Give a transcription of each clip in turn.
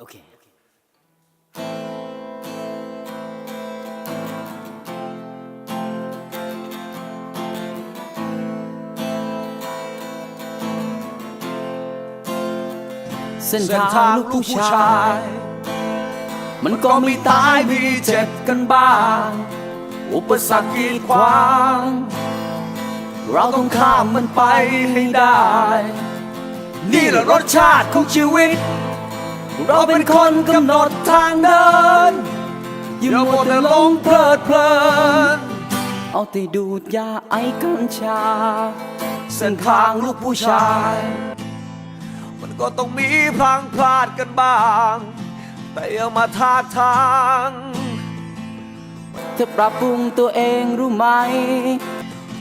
โอเค เส้นเส้นทาทางงลูลูกกผู้ผู้ชาชาย ย มันก็มีตายมีเจ็บกันบ้างงอุปสรรคกีดขวาง เราต้องข้ามมันไปให้ได้ นี่แหละรสชาติของชีวิต เราเป็นคนกำหนดทางเดินอย่าหมัวแต่ลงเพลิดเพลิน เอาแต่ดูดยาไอกัญชา เส้นทางลูกผู้ชาย มันก็ต้องมีพลังพลาดกันบ้าง แต่อย่ามาทาทางเธอปรับปรุงตัวเองรู้ไหม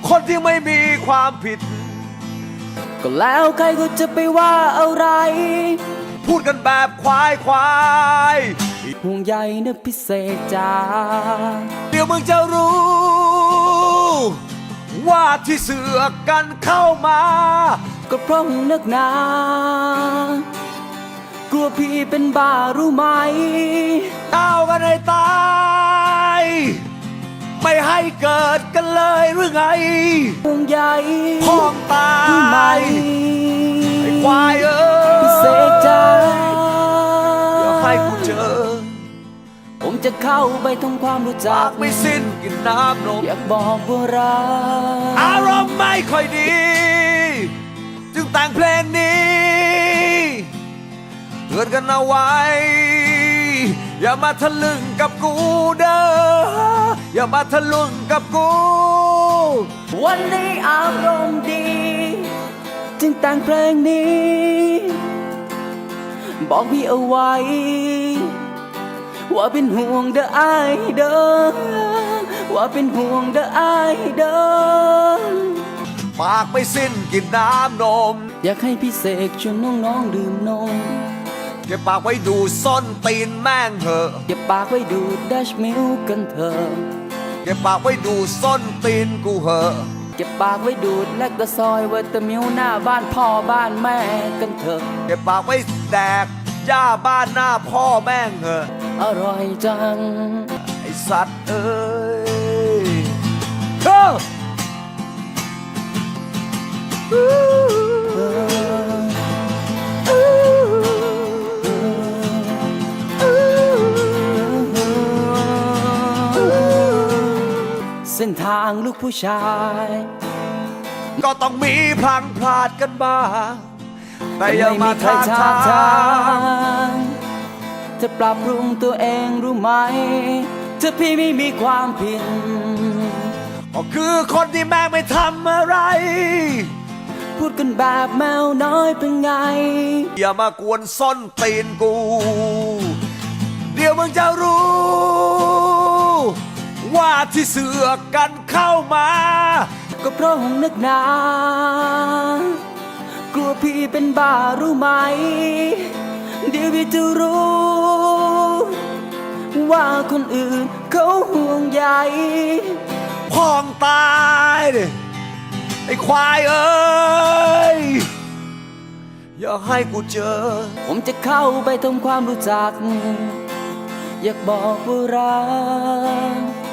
คนที่ไม่มีความผิด ก็แล้วใครก็จะไปว่าอะไร พูดกันแบบควายควายห่วงใยนะพิเศษจ้าเดี๋ยวมึงจะรู้ ว่าที่เสือกกันเข้ามา ก็เพราะห่วงนึกหนากลัวพี่เป็นบ้ารู้ไหมเอากันให้ตาย ไม่ให้เกิดกันเลยหรือไงห่วงใยพ้องตารู้ไหมยไอ้ควายเอ้พิ เศษจ้ายเดี๋ยวให้กูเจอ ผมจะเข้าไปทำความรู้จัปากกไม่สิ้นกินน้ำนม อยากบอกว่ารักอารมณ์ไม่ค่อยดี จึงแต่งเพลงนี้เตือนกันเอาไว้ อย่ามาทะลึ่งกับกูเด้ออย่ามาทะลึ่งกับกู วันนี้อารมณ์ดี จึงแต่งเพลงนี้ บอกพี่เอาไว้ ว่าเป็นห่วงเด้อไอายเด้อว่าเป็นห่วงเด้อไอายเด้อปากไม่สิ้นกินน้ำนม อยากให้พี่เสกชวนน้องๆดื่มนมเก็บปากไว้ดูส้นตีนแม่งเถอะอย่าปากไว้ดูดดัชมิลกันเถอะเก็บปากไว้ดูส้นตีนกูเหอะ เก็บปากไว้ดูดและก็ซอยเวตามิลหน้าบ้านพ่อบ้านแม่กันเถอะ เก็บปากไว้แดกย่าบ้านหน้าพ่อแม่งเหอะอร่อยจัง ไอสัตว์เอ้ยเฮ้อางลูกผู้ชาย ก็ต้องมีพลังพลาดกันบ้าง แต่อย่ามาใครทาทางทาทางงจะปรับปรุงตัวเองรู้ไหมถ้าพี่ไม่มีความผิดก็คือคนที่แม่งไม่ทำอะไร พูดกันแบบแมวน้อยเป็นไง อย่ามากวนส้นตีนกู เดี๋ยวมึงจะรู้ว่า ที่เสือกกันเข้ามา ก็เพราะหงนึกหนา กลัวพี่เป็นบ้ารู้ไหม เดี๋ยวพี่จะรู้ ว่าคนอื่นเขาห่วงใยพองตายดิไอ้ควายเอ้ย อย่าให้กูเจอ ผมจะเข้าไปทำความรู้จัก อยากบอกว่ารัก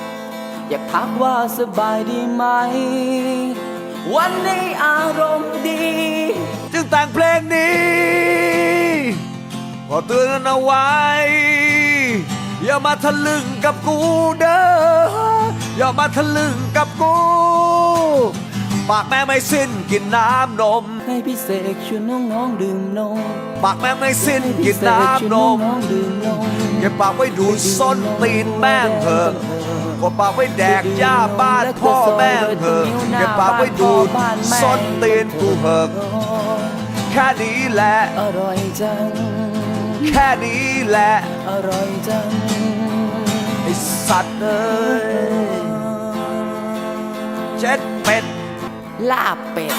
อยากทักว่าสบายดีไหม วันนี้อารมณ์ดี จึงแต่งเพลงนี้ขอเตือนกันเอาไว้ อย่ามาทะลึ่งกับกูเด้ออย่ามาทะลึ่งกับกูปากแม่ไม่สิ้นกินน้ำนม ให้พี่เสกชวนน้องๆดื่มนมปากแม่ไม่สิ้นให้กิพี่นเสกชวนน้ำนมน้องๆดื่มนมเก็บปากไว้ดูส้นตีนแม่งเถอะ กดปากไว้แดกย่าบ้านพ่อแม่งเถอะเก็บปากไว้ดูส้นตีนกูเถอะแค่นี้แหละอร่อยจัง แค่นี้แหละอร่อยจัง ไอสัตว์เอ้ยเจ็ดเป็ด ลาบเป็ด